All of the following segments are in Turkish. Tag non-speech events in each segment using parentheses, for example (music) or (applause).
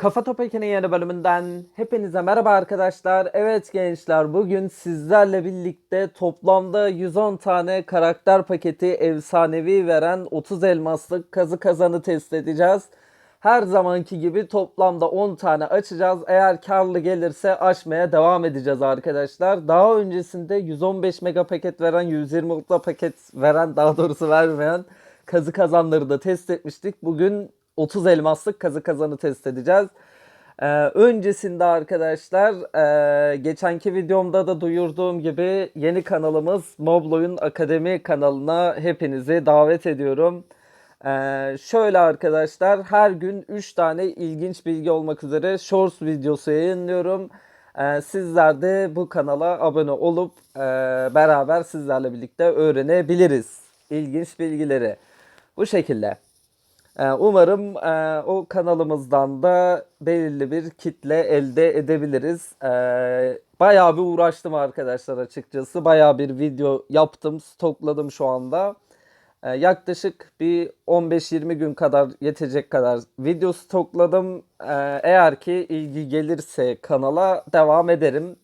Kafa Topek'in yeni bölümünden hepinize merhaba arkadaşlar. Evet gençler bugün sizlerle birlikte toplamda 110 tane karakter paketi efsanevi veren 30 elmaslık kazı kazanı test edeceğiz. Her zamanki gibi toplamda 10 tane açacağız. Eğer karlı gelirse açmaya devam edeceğiz arkadaşlar. Daha öncesinde 115 mega paket veren, 120 ultra paket veren daha doğrusu vermeyen kazı kazanları da test etmiştik. Bugün 30 elmaslık kazı kazanı test edeceğiz. Ee, öncesinde arkadaşlar e, geçenki videomda da duyurduğum gibi yeni kanalımız Mobloy'un Akademi kanalına hepinizi davet ediyorum. Ee, şöyle arkadaşlar her gün 3 tane ilginç bilgi olmak üzere shorts videosu yayınlıyorum. Ee, sizler de bu kanala abone olup e, beraber sizlerle birlikte öğrenebiliriz ilginç bilgileri. Bu şekilde. Ee, Umarım e, o kanalımızdan da belirli bir kitle elde edebiliriz. Ee, Bayağı bir uğraştım arkadaşlar açıkçası. Bayağı bir video yaptım, stokladım şu anda. Ee, Yaklaşık bir 15-20 gün kadar yetecek kadar video stokladım. Eğer ki ilgi gelirse kanala devam ederim.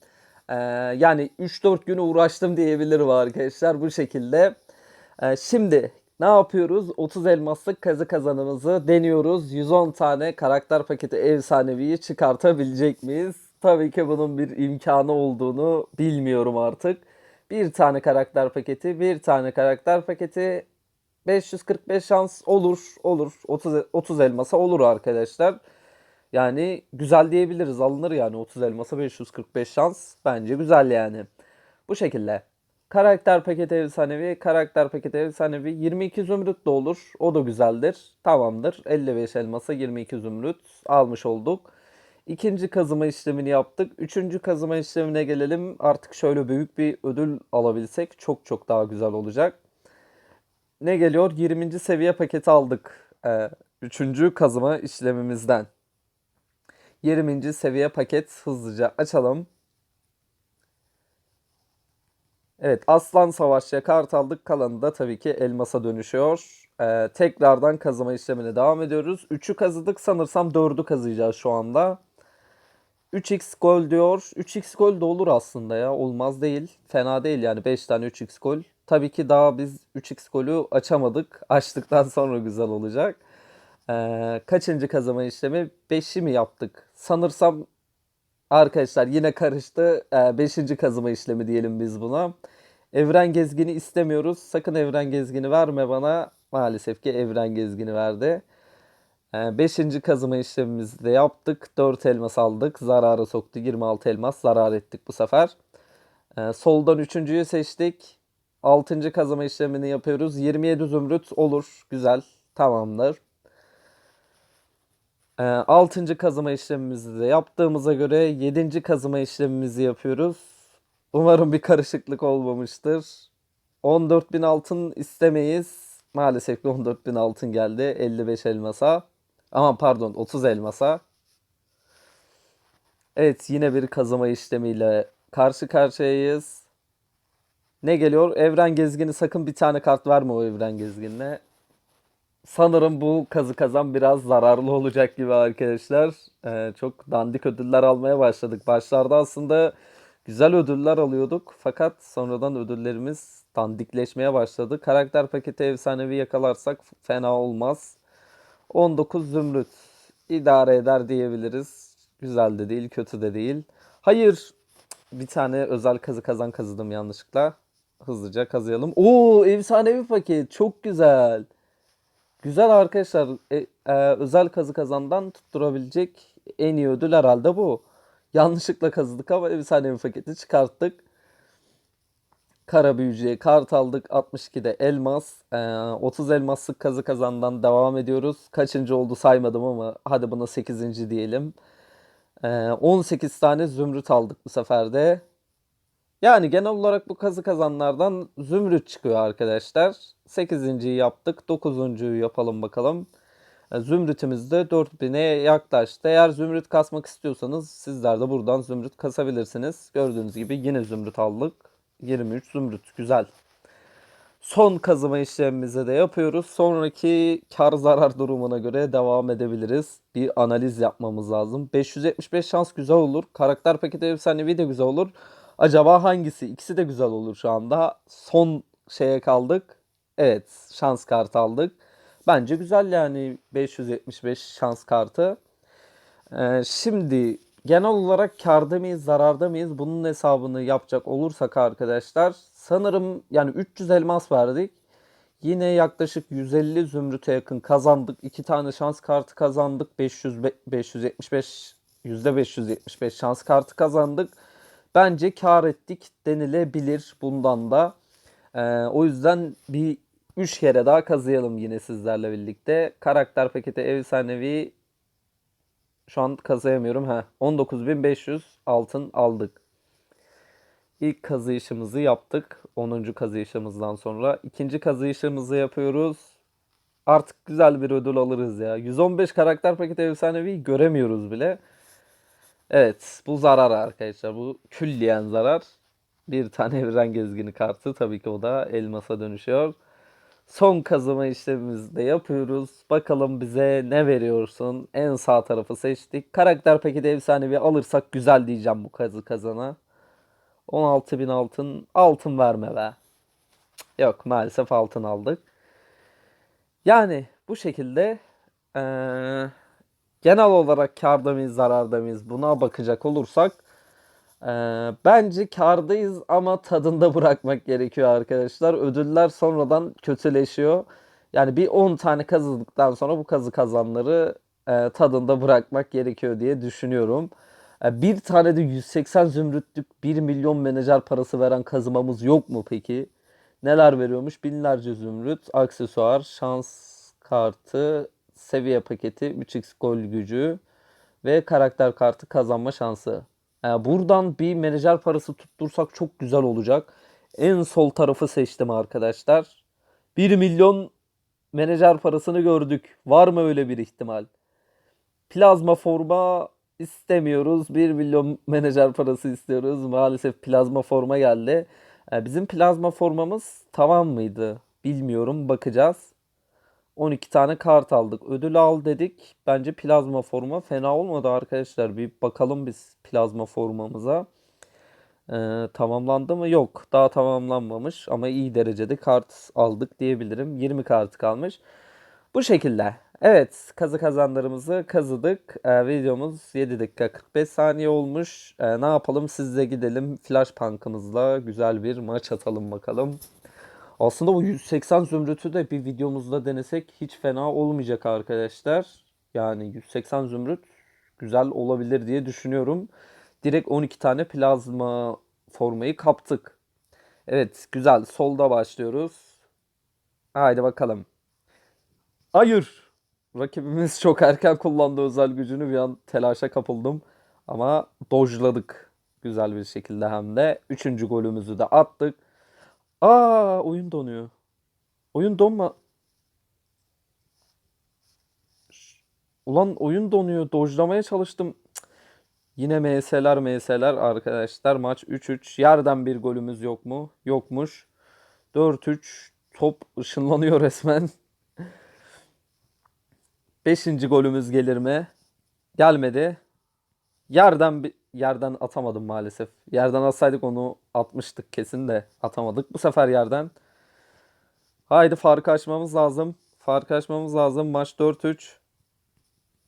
Yani 3-4 gün uğraştım diyebilirim arkadaşlar bu şekilde. Şimdi ne yapıyoruz? 30 elmaslık kazı kazanımızı deniyoruz. 110 tane karakter paketi efsaneviyi çıkartabilecek miyiz? Tabii ki bunun bir imkanı olduğunu bilmiyorum artık. Bir tane karakter paketi, bir tane karakter paketi 545 şans olur, olur. 30 30 elmasa olur arkadaşlar. Yani güzel diyebiliriz. Alınır yani 30 elmasa 545 şans. Bence güzel yani. Bu şekilde. Karakter paketi efsanevi, karakter paketi efsanevi 22 zümrüt de olur. O da güzeldir. Tamamdır. 55 elmasa 22 zümrüt almış olduk. İkinci kazıma işlemini yaptık. Üçüncü kazıma işlemine gelelim. Artık şöyle büyük bir ödül alabilsek çok çok daha güzel olacak. Ne geliyor? 20. seviye paketi aldık. Ee, üçüncü kazıma işlemimizden. 20. seviye paket hızlıca açalım. Evet Aslan Savaşçı'ya kart aldık. Kalanı da tabii ki elmasa dönüşüyor. Ee, tekrardan kazıma işlemine devam ediyoruz. 3'ü kazıdık sanırsam 4'ü kazıyacağız şu anda. 3x gol diyor. 3x gol de olur aslında ya. Olmaz değil. Fena değil yani 5 tane 3x gol. Tabii ki daha biz 3x golü açamadık. Açtıktan sonra güzel olacak. Ee, kaçıncı kazıma işlemi? 5'i mi yaptık? Sanırsam Arkadaşlar yine karıştı. 5. kazıma işlemi diyelim biz buna. Evren gezgini istemiyoruz. Sakın evren gezgini verme bana. Maalesef ki evren gezgini verdi. 5. kazıma işlemimizi de yaptık. 4 elmas aldık. Zarara soktu. 26 elmas zarar ettik bu sefer. Ee, Soldan 3.'yü seçtik. 6. kazıma işlemini yapıyoruz. 27 zümrüt olur. Güzel. Tamamdır. Ee, Altıncı kazıma işlemimizi de yaptığımıza göre yedinci kazıma işlemimizi yapıyoruz. Umarım bir karışıklık olmamıştır. 14.000 altın istemeyiz. Maalesef ki 14.000 altın geldi 55 elmasa. Aman pardon 30 elmasa. Evet yine bir kazıma işlemiyle karşı karşıyayız. Ne geliyor? Evren gezgini sakın bir tane kart verme o evren gezginine sanırım bu kazı kazan biraz zararlı olacak gibi arkadaşlar. Ee, çok dandik ödüller almaya başladık. Başlarda aslında güzel ödüller alıyorduk. Fakat sonradan ödüllerimiz dandikleşmeye başladı. Karakter paketi efsanevi yakalarsak fena olmaz. 19 zümrüt idare eder diyebiliriz. Güzel de değil, kötü de değil. Hayır. Bir tane özel kazı kazan kazıdım yanlışlıkla. Hızlıca kazıyalım. Oo, efsanevi paket. Çok güzel. Güzel arkadaşlar. E, e, özel kazı kazandan tutturabilecek en iyi ödül herhalde bu. Yanlışlıkla kazıdık ama efsanevi paketi çıkarttık. Kara büyücüye kart aldık. 62'de elmas. E, 30 elmaslık kazı kazandan devam ediyoruz. Kaçıncı oldu saymadım ama hadi buna 8. diyelim. E, 18 tane zümrüt aldık bu sefer de. Yani genel olarak bu kazı kazanlardan zümrüt çıkıyor arkadaşlar. 8.yi yaptık. 9.yu yapalım bakalım. E, Zümrütümüz de 4000'e yaklaştı. Eğer zümrüt kasmak istiyorsanız sizler de buradan zümrüt kasabilirsiniz. Gördüğünüz gibi yine zümrüt aldık. 23 zümrüt. Güzel. Son kazıma işlemimizi de yapıyoruz. Sonraki kar zarar durumuna göre devam edebiliriz. Bir analiz yapmamız lazım. 575 şans güzel olur. Karakter paketi efsanevi de güzel olur. Acaba hangisi? İkisi de güzel olur şu anda. Son şeye kaldık. Evet, şans kartı aldık. Bence güzel yani 575 şans kartı. Ee, şimdi genel olarak kârda mıyız, zararda mıyız? Bunun hesabını yapacak olursak arkadaşlar sanırım yani 300 elmas verdik. Yine yaklaşık 150 zümrüte yakın kazandık. 2 tane şans kartı kazandık. 500 be- 575 %575 şans kartı kazandık. Bence kâr ettik denilebilir bundan da. Ee, o yüzden bir 3 kere daha kazıyalım yine sizlerle birlikte. Karakter paketi efsanevi şu an kazıyamıyorum. Ha, 19.500 altın aldık. İlk kazıyışımızı yaptık. 10. kazıyışımızdan sonra. ikinci kazıyışımızı yapıyoruz. Artık güzel bir ödül alırız ya. 115 karakter paketi efsanevi göremiyoruz bile. Evet, bu zarar arkadaşlar. Bu külliyen zarar. Bir tane (laughs) evren gezgini kartı. Tabii ki o da elmasa dönüşüyor. Son kazıma işlemimizi de yapıyoruz. Bakalım bize ne veriyorsun? En sağ tarafı seçtik. Karakter paketi efsanevi alırsak güzel diyeceğim bu kazı kazana. 16.000 altın. Altın verme be. Yok maalesef altın aldık. Yani bu şekilde eee, genel olarak kârda mıyız zararda mıyız buna bakacak olursak eee, bence kârdayız ama tadında bırakmak gerekiyor arkadaşlar. Ödüller sonradan kötüleşiyor. Yani bir 10 tane kazıdıktan sonra bu kazı kazanları eee, tadında bırakmak gerekiyor diye düşünüyorum. E, Bir tane de 180 zümrütlük 1 milyon menajer parası veren kazımamız yok mu peki? Neler veriyormuş? Binlerce zümrüt, aksesuar, şans kartı, seviye paketi, 3x gol gücü ve karakter kartı kazanma şansı. E, buradan bir menajer parası tuttursak çok güzel olacak. En sol tarafı seçtim arkadaşlar. 1 milyon menajer parasını gördük. Var mı öyle bir ihtimal? Plazma forma istemiyoruz. 1 milyon menajer parası istiyoruz. Maalesef plazma forma geldi. Ee, Bizim plazma formamız tamam mıydı? Bilmiyorum. Bakacağız. 12 tane kart aldık. Ödül al dedik. Bence plazma forma fena olmadı arkadaşlar. Bir bakalım biz plazma formamıza. Ee, tamamlandı mı? Yok. Daha tamamlanmamış ama iyi derecede kart aldık diyebilirim. 20 kartı kalmış. Bu şekilde. Evet, kazı kazanlarımızı kazıdık. Ee, videomuz 7 dakika 45 saniye olmuş. Ee, ne yapalım? Sizle gidelim. Flash Punk'ımızla güzel bir maç atalım bakalım. Aslında bu 180 zümrütü de bir videomuzda denesek hiç fena olmayacak arkadaşlar. Yani 180 zümrüt güzel olabilir diye düşünüyorum. Direkt 12 tane plazma formayı kaptık. Evet, güzel. Solda başlıyoruz. Haydi bakalım. Hayır. Rakibimiz (laughs) çok erken kullandı özel gücünü. Bir an telaşa kapıldım. Ama dojladık. Güzel bir şekilde hem de. Üçüncü golümüzü de attık. Aa oyun donuyor. Oyun donma. Ulan oyun donuyor. Dojlamaya çalıştım. Yine MS'ler MS'ler arkadaşlar. Maç 3-3. Yerden bir golümüz yok mu? Yokmuş. 4-3. Top ışınlanıyor resmen. (laughs) Beşinci golümüz gelir mi? Gelmedi. Yerden bir yerden atamadım maalesef. Yerden atsaydık onu atmıştık kesin de atamadık. Bu sefer yerden. Haydi farkı açmamız lazım. Farkı açmamız lazım. Maç 4-3.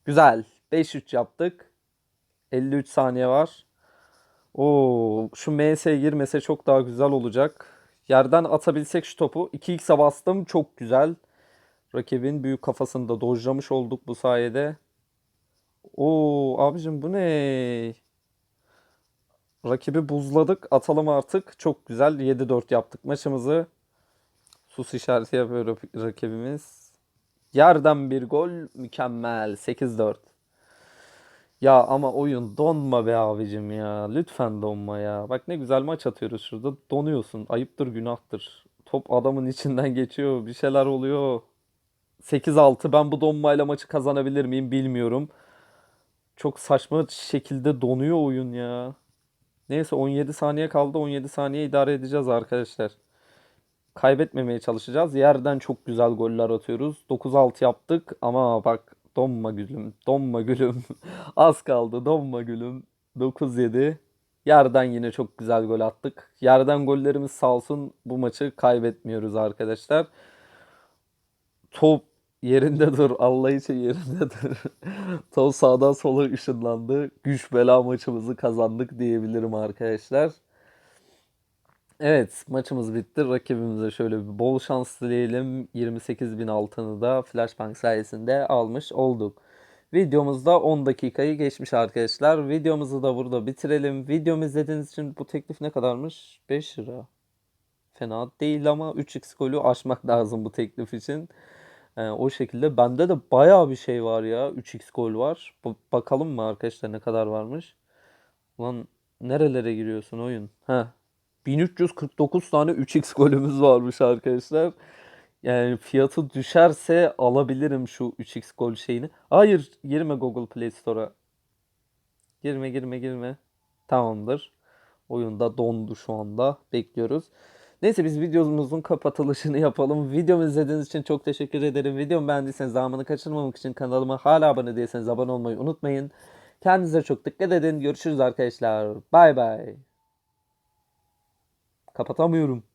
Güzel. 5-3 yaptık. 53 saniye var. Oo, şu MS girmese çok daha güzel olacak. Yerden atabilsek şu topu. 2x'e bastım. Çok güzel. Rakibin büyük kafasını da dojlamış olduk bu sayede. Oo abicim bu ne? Rakibi buzladık. Atalım artık. Çok güzel. 7-4 yaptık maçımızı. Sus işareti yapıyor rak- rakibimiz. Yerden bir gol. Mükemmel. 8-4. Ya ama oyun donma be abicim ya. Lütfen donma ya. Bak ne güzel maç atıyoruz şurada. Donuyorsun. Ayıptır günahtır. Top adamın içinden geçiyor. Bir şeyler oluyor. 8-6 ben bu donmayla maçı kazanabilir miyim bilmiyorum. Çok saçma şekilde donuyor oyun ya. Neyse 17 saniye kaldı. 17 saniye idare edeceğiz arkadaşlar. kaybetmemeye çalışacağız. Yerden çok güzel goller atıyoruz. 9-6 yaptık ama bak donma gülüm, donma gülüm. (laughs) Az kaldı donma gülüm. 9-7. Yerden yine çok güzel gol attık. Yerden gollerimiz sağ olsun bu maçı kaybetmiyoruz arkadaşlar. Top yerinde dur. Allah için yerinde dur. (laughs) Top sağdan sola ışınlandı. Güç bela maçımızı kazandık diyebilirim arkadaşlar. Evet maçımız bitti. Rakibimize şöyle bir bol şans dileyelim. 28 bin altını da Flashbang sayesinde almış olduk. Videomuzda 10 dakikayı geçmiş arkadaşlar. Videomuzu da burada bitirelim. Videomu izlediğiniz için bu teklif ne kadarmış? 5 lira. Fena değil ama 3x golü aşmak (laughs) lazım bu teklif için. Ee, o şekilde bende de bayağı bir şey var ya. 3x gol var. Ba- bakalım mı arkadaşlar ne kadar varmış? Ulan nerelere giriyorsun oyun? Heh. 1349 tane 3x golümüz varmış arkadaşlar. Yani fiyatı düşerse alabilirim şu 3x gol şeyini. Hayır, girme Google Play Store'a. Girme, girme, girme. Tamamdır. Oyunda dondu şu anda. Bekliyoruz. Neyse biz videomuzun kapatılışını yapalım. Videomu izlediğiniz için çok teşekkür ederim. Videomu beğendiyseniz zamanı kaçırmamak için kanalıma hala abone değilseniz abone olmayı unutmayın. Kendinize çok dikkat edin. Görüşürüz arkadaşlar. Bay bay. Kapatamıyorum.